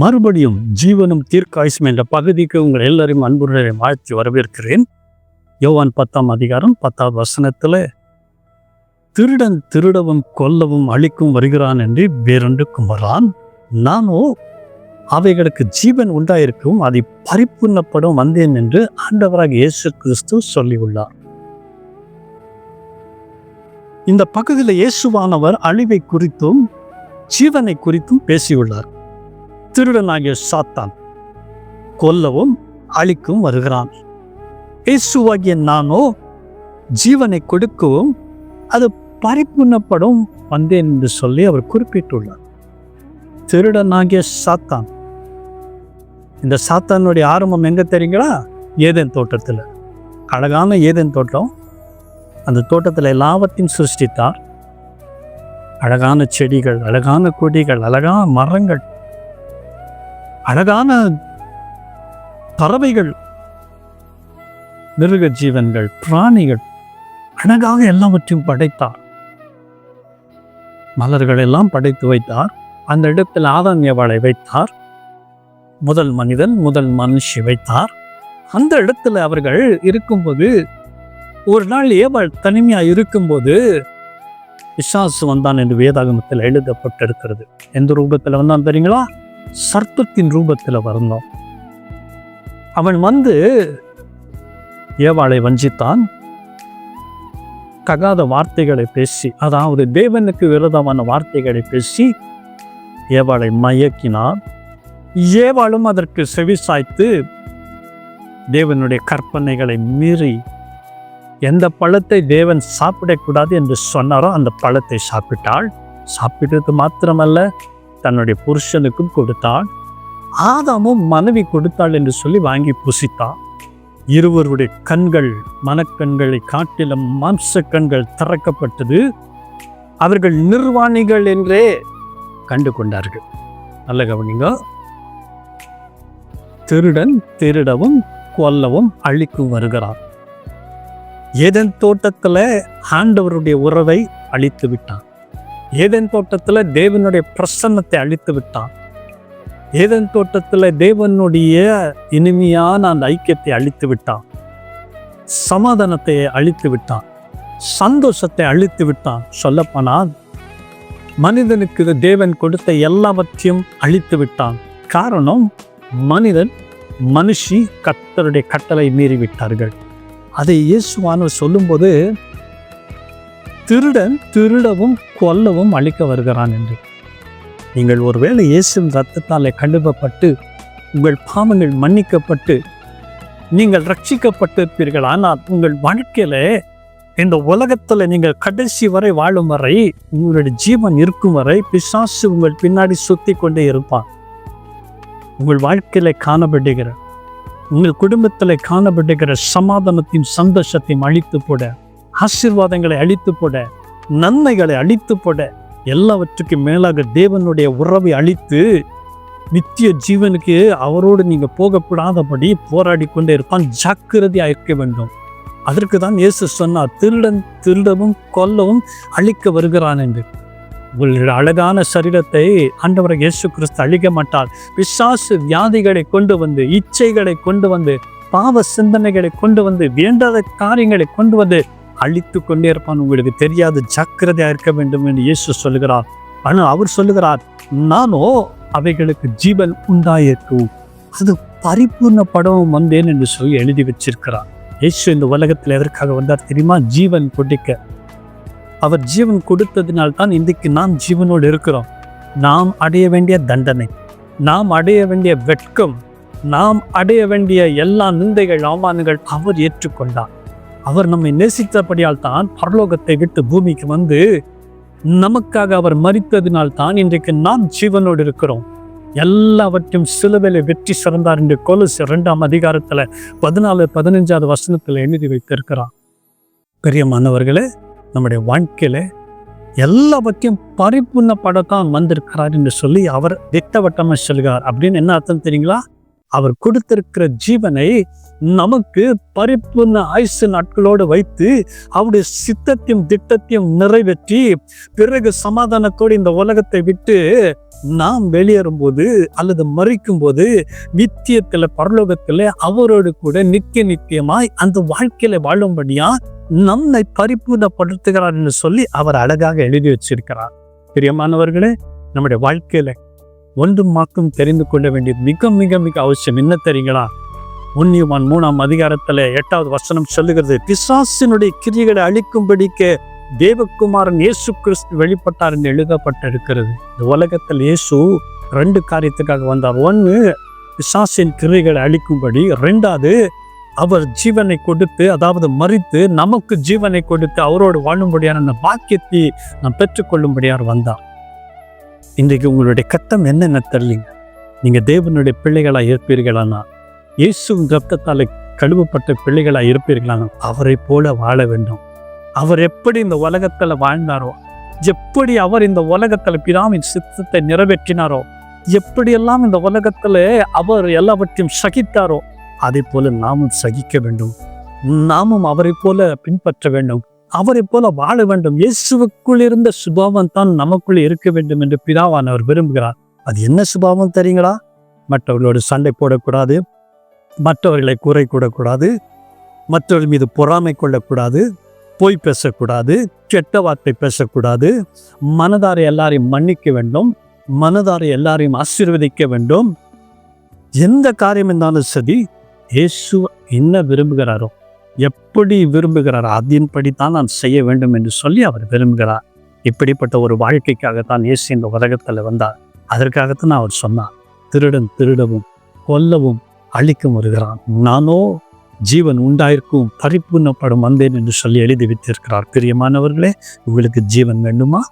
மறுபடியும் ஜீவனும் தீர்க்காயுசும் என்ற பகுதிக்கு உங்கள் எல்லாரையும் அன்புடனே வாழ்த்தி வரவேற்கிறேன். யோவான் பத்தாம் அதிகாரம் பத்தாவது வசனத்தில் திருடன் திருடவும் கொல்லவும் அழிக்கும் வருகிறான் என்று வேறொன்று குமரான். நானோ அவைகளுக்கு ஜீவன் உண்டாயிருக்கவும் அதை பரிபூர்ணப்படும் வந்தேன் என்று ஆண்டவராக இயேசு கிறிஸ்து சொல்லியுள்ளார். இந்த பகுதியில் இயேசுவானவர் அழிவை குறித்தும் ஜீவனை குறித்தும் பேசியுள்ளார். திருடனாகிய சாத்தான் கொல்லவும் அழிக்கும் வருகிறான். இயேசுவாகிய நானோ ஜீவனை கொடுக்கவும் அது பரிபூர்ணப்படும் வந்தேன் என்று சொல்லி அவர் குறிப்பிட்டுள்ளார். திருடனாகிய சாத்தான். இந்த சாத்தானுடைய ஆரம்பம் எங்க தெரியுங்களா? ஏதேன் தோட்டத்தில். அழகான ஏதேன் தோட்டம். அந்த தோட்டத்தில் எல்லாவற்றையும் சிருஷ்டித்தார். அழகான செடிகள் அழகான கொடிகள் அழகான மரங்கள் அழகான பறவைகள் மிருக ஜீவன்கள் பிராணிகள் அழகாக எல்லாவற்றையும் படைத்தார். மலர்கள் எல்லாம் படைத்து வைத்தார். அந்த இடத்தில் ஆதாம் ஏவாளை வைத்தார். முதல் மனிதன் முதல் மனுஷி வைத்தார். அந்த இடத்துல அவர்கள் இருக்கும்போது ஒரு நாள் ஏவாள் தனிமையா இருக்கும்போது விசாசு வந்தான் என்று வேதாகமத்தில் எழுதப்பட்டிருக்கிறது. எந்த ரூபத்தில் வந்தான் தெரியுங்களா? சர்ப்பத்தின் ரூபத்தில் வந்தான் அவன் வந்து ஏவாளை வஞ்சித்தான். தகாத வார்த்தைகளை பேசி அதாவது தேவனுக்கு விரோதமான வார்த்தைகளை பேசி ஏவாளை மயக்கினான். ஏவாளும் அதற்கு செவிசாய்த்து தேவனுடைய கற்பனைகளை மீறி எந்த பழத்தை தேவன் சாப்பிடக்கூடாது என்று சொன்னாரோ அந்த பழத்தை சாப்பிட்டாள். சாப்பிட்டது மாத்திரமல்ல தன்னுடைய புருஷனுக்கும் கொடுத்தாள். ஆதாமும் மனைவி கொடுத்தாள் என்று சொல்லி வாங்கி புசித்தான் இருவருடைய கண்கள் மனக்கண்களை காட்டிலும் மாம்ச கண்கள் திறக்கப்பட்டது. அவர்கள் நிர்வாணிகள் என்றே கண்டு கொண்டார்கள். நல்ல கவனிங்க. திருடன் திருடவும் கொல்லவும் அழிக்கும் வருகிறான் ஏதன் தோட்டத்தில் ஆண்டவருடைய உறவை அழித்து விட்டான். ஏதன் தோட்டத்தில் தேவனுடைய பிரசன்னத்தை அழித்து விட்டான். ஏதன் தோட்டத்தில் தேவனுடைய இனிமையான அந்த ஐக்கியத்தை அழித்து விட்டான். சமாதானத்தை அழித்து விட்டான். சந்தோஷத்தை அழித்து விட்டான். சொல்லப்போனால் மனிதனுக்கு தேவன் கொடுத்த எல்லாவற்றையும் அழித்து விட்டான். காரணம் மனிதன் மனுஷி கத்தருடைய கட்டளை மீறிவிட்டார்கள். அதை இயேசுவானவர் சொல்லும்போது திருடன் திருடவும் கொல்லவும் அழிக்க வருகிறான் என்று. நீங்கள் ஒருவேளை இயேசுவின் ரத்தத்தாலே கழுவப்பட்டு உங்கள் பாவங்கள் மன்னிக்கப்பட்டு நீங்கள் ரட்சிக்கப்பட்டிருப்பீர்கள் ஆனால் உங்கள் வாழ்க்கையில் இந்த உலகத்துல நீங்கள் கடைசி வரை வாழும் வரை உங்களுடைய ஜீவன் இருக்கும் வரை பிசாசு உங்கள் பின்னாடி சுத்தி கொண்டே இருப்பான். உங்கள் வாழ்க்கையில காணப்படுகிற உங்கள் குடும்பத்தில் காணப்படுகிற சமாதானத்தையும் சந்தோஷத்தையும் அழித்து போட ஆசீர்வாதங்களை அழித்து போட நன்மைகளை அழித்து போட எல்லாவற்றுக்கும் மேலாக தேவனுடைய உறவை அழித்து நித்திய ஜீவனுக்கு அவரோடு நீங்கள் போகக்கூடாதபடி போராடி கொண்டே இருப்பான் ஜாக்கிரதையாக இருக்க வேண்டும். அதற்கு தான் இயேசு சொன்னார் திருடன் திருடவும் கொல்லவும் அழிக்க வருகிறான் என்று. உங்களுடைய அழகான சரீரத்தை ஆண்டவர் இயேசு கிறிஸ்து அழிக்க மாட்டார். விசாசு வியாதிகளை கொண்டு வந்து இச்சைகளை கொண்டு வந்து பாவ சிந்தனைகளை கொண்டு வந்து வேண்டாத காரியங்களை கொண்டு வந்து அழித்து கொண்டே இருப்பான். உங்களுக்கு தெரியாது. ஜாக்கிரதையாக இருக்க வேண்டும் என்று இயேசு சொல்லுகிறார். ஆனால் அவர் சொல்லுகிறார் நானோ அவைகளுக்கு ஜீவன் உண்டாயிருக்கும். அது பரிபூர்ண படம் வந்தேன் என்று சொல்லி எழுதி வச்சிருக்கிறார். இயேசு இந்த உலகத்தில் எதற்காக வந்தார் தெரியுமா? ஜீவன் கொடுக்க. அவர் ஜீவன் கொடுத்ததினால் தான் இன்றைக்கு நாம் ஜீவனோடு இருக்கிறோம். நாம் அடைய வேண்டிய தண்டனை நாம் அடைய வேண்டிய வெட்கம் நாம் அடைய வேண்டிய எல்லா நிந்தைகள் அவமானங்கள் அவர் ஏற்றுக்கொண்டார். அவர் நம்மை நேசித்தபடியால் தான் பரலோகத்தை விட்டு பூமிக்கு வந்து நமக்காக அவர் மறித்ததினால் தான் இன்றைக்கு நாம் ஜீவனோடு இருக்கிறோம். எல்லாவற்றையும் சிலுவையில வெற்றி சிறந்தார் என்று கொலுசு இரண்டாம் அதிகாரத்தில் பதினாலு பதினஞ்சாவது வசனத்தில் எழுதி வைத்திருக்கிறார். பெரியமானவர்களே நம்முடைய வாழ்க்கையில் எல்லாவற்றையும் பரிபூர்ணப்படத்தான் வந்திருக்கிறார் என்று சொல்லி அவர் திட்டவட்டமாக சொல்கிறார் அப்படின்னு என்ன அர்த்தம் தெரியுங்களா? அவர் கொடுத்திருக்கிற ஜீவனை நமக்கு பரிபூர்ண ஆயுசு நாட்களோடு வைத்து அவருடைய சித்தத்தையும் திட்டத்தையும் நிறைவேற்றி பிறகு சமாதானத்தோடு இந்த உலகத்தை விட்டு நாம் வெளியேறும்போது அல்லது மறிக்கும் போது நித்தியத்தில் பரலோகத்தில் அவரோடு கூட நித்திய நித்தியமாய் அந்த வாழ்க்கையில வாழும்படியா நம்மை பரிபூர்ணப்படுத்துகிறார் என்று சொல்லி அவர் அழகாக எழுதி வச்சிருக்கிறார். பிரியமானவர்களே நம்முடைய வாழ்க்கையில ஒன்றும் மாக்கும் தெரிந்து கொள்ள வேண்டியது மிக மிக மிக அவசியம். என்ன தெரியுங்களா? உன்னியமான் மூணாம் அதிகாரத்தில் எட்டாவது வசனம் சொல்லுகிறது. பிசாசினுடைய கிரியைகளை அழிக்கும்படிக்க தேவகுமாரன் இயேசு கிறிஸ்து வெளிப்பட்டார் என்று எழுதப்பட்டிருக்கிறது. இந்த உலகத்தில் இயேசு ரெண்டு காரியத்துக்காக வந்தார். ஒன்று பிசாசின் கிரியைகளை அழிக்கும்படி. ரெண்டாவது அவர் ஜீவனை கொடுத்து அதாவது மறித்து நமக்கு ஜீவனை கொடுத்து அவரோடு வாழும்படியான அந்த பாக்கியத்தை நாம் பெற்றுக்கொள்ளும்படியார் வந்தார். இன்றைக்கு உங்களுடைய கட்டம் என்னென்ன தெரியலிங்க. நீங்கள் தேவனுடைய பிள்ளைகளாக இருப்பீர்களானா இயேசுவின் ரத்தத்தால் கழுவப்பட்ட பிள்ளைகளாக இருப்பீர்களானா அவரை போல வாழ வேண்டும். அவர் எப்படி இந்த உலகத்தில் வாழ்ந்தாரோ எப்படி அவர் இந்த உலகத்தில் பிதாவின் சித்தத்தை நிறைவேற்றினாரோ எப்படியெல்லாம் இந்த உலகத்தில் அவர் எல்லாவற்றையும் சகித்தாரோ அதை போல நாமும் சகிக்க வேண்டும். நாமும் அவரை போல பின்பற்ற வேண்டும். அவரை போல வாழ வேண்டும். இயேசுவுக்குள் இருந்த சுபாவம் தான் நமக்குள் இருக்க வேண்டும் என்று பிதாவானவர் விரும்புகிறார். அது என்ன சுபாவம் தெரியுங்களா? மற்றவர்களோடு சண்டை போடக்கூடாது. மற்றவர்களை குறை கூடக்கூடாது. மற்றவர்கள் மீது பொறாமை கொள்ளக்கூடாது. பொய் பேசக்கூடாது. கெட்ட வார்த்தை பேசக்கூடாது. மனதாரை எல்லாரையும் மன்னிக்க வேண்டும். மனதாரை எல்லாரையும் ஆசீர்வதிக்க வேண்டும். எந்த காரியம் இருந்தாலும் சரி இயேசு என்ன விரும்புகிறாரோ எப்படி விரும்புகிறாரோ அதன்படி தான் நான் செய்ய வேண்டும் என்று சொல்லி அவர் விரும்புகிறார். இப்படிப்பட்ட ஒரு வாழ்க்கைக்காகத்தான் இயேசு இந்த உலகத்தில் வந்தார். அதற்காகத்தான் அவர் சொன்னார் திருடன் திருடவும் கொல்லவும் அழிக்கும் வருகிறான் நானோ ஜீவன் உண்டாயிருக்கும் பரிபூர்ணப்படும் வந்தேன் என்று சொல்லி எழுதி வைத்திருக்கிறார். பிரியமானவர்களே உங்களுக்கு ஜீவன் வேண்டுமா?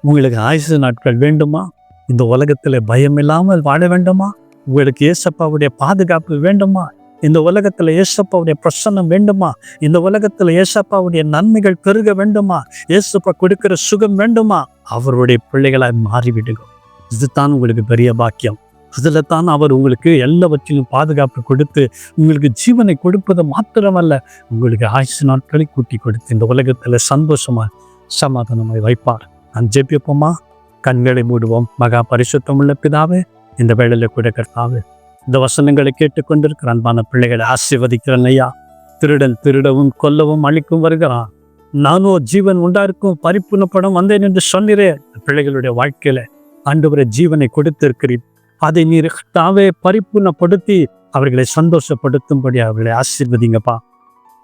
உங்களுக்கு ஆயுசு நாட்கள் வேண்டுமா? இந்த உலகத்தில் பயம் இல்லாமல் வாழ வேண்டுமா? உங்களுக்கு ஏசப்பாவுடைய பாதுகாப்பு வேண்டுமா? இந்த உலகத்தில் ஏசப்பாவுடைய பிரசன்னம் வேண்டுமா? இந்த உலகத்தில் ஏசப்பாவுடைய நன்மைகள் பெருக வேண்டுமா? ஏசப்பா கொடுக்கிற சுகம் வேண்டுமா? அவருடைய பிள்ளைகளாய் மாறிவிடுங்க. இதுதான் உங்களுக்கு பெரிய பாக்கியம். அதில் தான் அவர் உங்களுக்கு எல்லாவற்றிலும் பாதுகாப்பு கொடுத்து உங்களுக்கு ஜீவனை கொடுப்பது மாத்திரமல்ல உங்களுக்கு ஆயுசு நாட்களை கூட்டி கொடுத்து இந்த உலகத்துல சந்தோஷமா சமாதானமாய் வைப்பார். நான் ஜெபிப்போமா? கண்களை மூடுவோம். மகா பரிசுத்தமுள்ள பிதாவே இந்த வேளையில் கூட கர்த்தாவே இந்த வசனங்களை கேட்டுக்கொண்டிருக்கிற அன்பான பிள்ளைகளை ஆசீர்வதிக்கிறேன் ஐயா திருடன் திருடவும் கொல்லவும் அழிக்கும் வருகிறான். நானோ ஜீவன் உண்டாயிருக்கும் பரிபூர்ணப்படம் வந்தேன் என்று சொன்னிறேன் பிள்ளைகளுடைய வாழ்க்கையில ஆண்டவரை ஜீவனை கொடுத்திருக்கிறேன் அதை நீர் தாவே பரிபூர்ணப்படுத்தி அவர்களை சந்தோஷப்படுத்தும்படி அவர்களை ஆசீர்வதிங்கப்பா.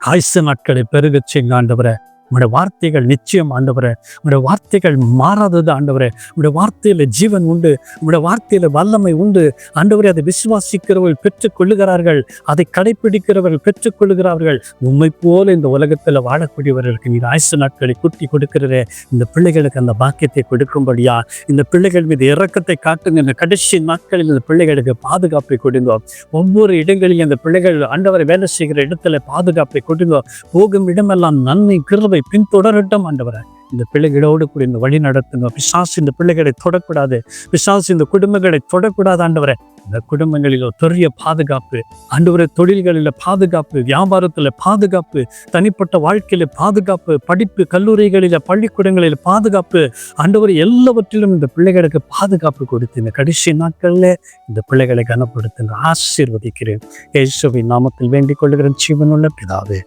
ஆயுச நாட்களை பெருகச் செய்யுங்க ஆண்டவரை. உங்களுடைய வார்த்தைகள் நிச்சயம் ஆண்டவரை. உங்களுடைய வார்த்தைகள் மாறாதது ஆண்டவரே. உங்களுடைய வார்த்தையில் ஜீவன் உண்டு. உங்களுடைய வார்த்தையில் வல்லமை உண்டு. ஆண்டவரை அதை விசுவாசிக்கிறவர்கள் பெற்றுக்கொள்ளுகிறார்கள். அதை கடைபிடிக்கிறவர்கள் பெற்றுக்கொள்ளுகிறார்கள். உண்மை போல இந்த உலகத்தில் வாழக்கூடியவர்களுக்கு நீர் ஆயுசு நாட்களை கூட்டி கொடுக்கிறதே இந்த பிள்ளைகளுக்கு அந்த பாக்கியத்தை கொடுக்கும்படியா? இந்த பிள்ளைகள் மீது இறக்கத்தை காட்டுங்க. இந்த கடைசி நாட்களில் இந்த பிள்ளைகளுக்கு பாதுகாப்பை கொடுந்தோம் ஒவ்வொரு இடங்களிலும் இந்த பிள்ளைகள் ஆண்டவரை வேலை செய்கிற இடத்துல பாதுகாப்பை கொடுந்தோம் போகும் இடமெல்லாம் நன்மை கிருபை பின்தொடரட்டும் ஆண்டவரை. இந்த பிள்ளைகளோடு கூட இந்த வழி நடத்துங்க பிசாசு இந்த பிள்ளைகளை தொடக்கூடாது. பிசாசு இந்த குடும்பங்களை தொடக்கூடாது ஆண்டவரை. இந்த குடும்பங்களில் ஒரு பெரிய பாதுகாப்பு ஆண்டவரை தொழில்களில் பாதுகாப்பு வியாபாரத்தில் பாதுகாப்பு தனிப்பட்ட வாழ்க்கையில பாதுகாப்பு படிப்பு கல்லூரிகளில் பள்ளிக்கூடங்களில் பாதுகாப்பு ஆண்டவர் எல்லாவற்றிலும் இந்த பிள்ளைகளுக்கு பாதுகாப்பு கொடுத்து இந்த கடைசி நாட்களில் இந்த பிள்ளைகளை கனப்படுத்துங்க. ஆசீர்வதிக்கிறேன். ஏசுவின் நாமத்தில் வேண்டிக் கொள்கிறேன் ஜீவனுள்ள பிதாவே.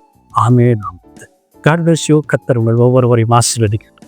ஆமே நாம் காட் பிளஸ் யூ கத்தர் உங்கள் ஒவ்வொருவரையும் ஆசீர்வதிக்கட்டும்.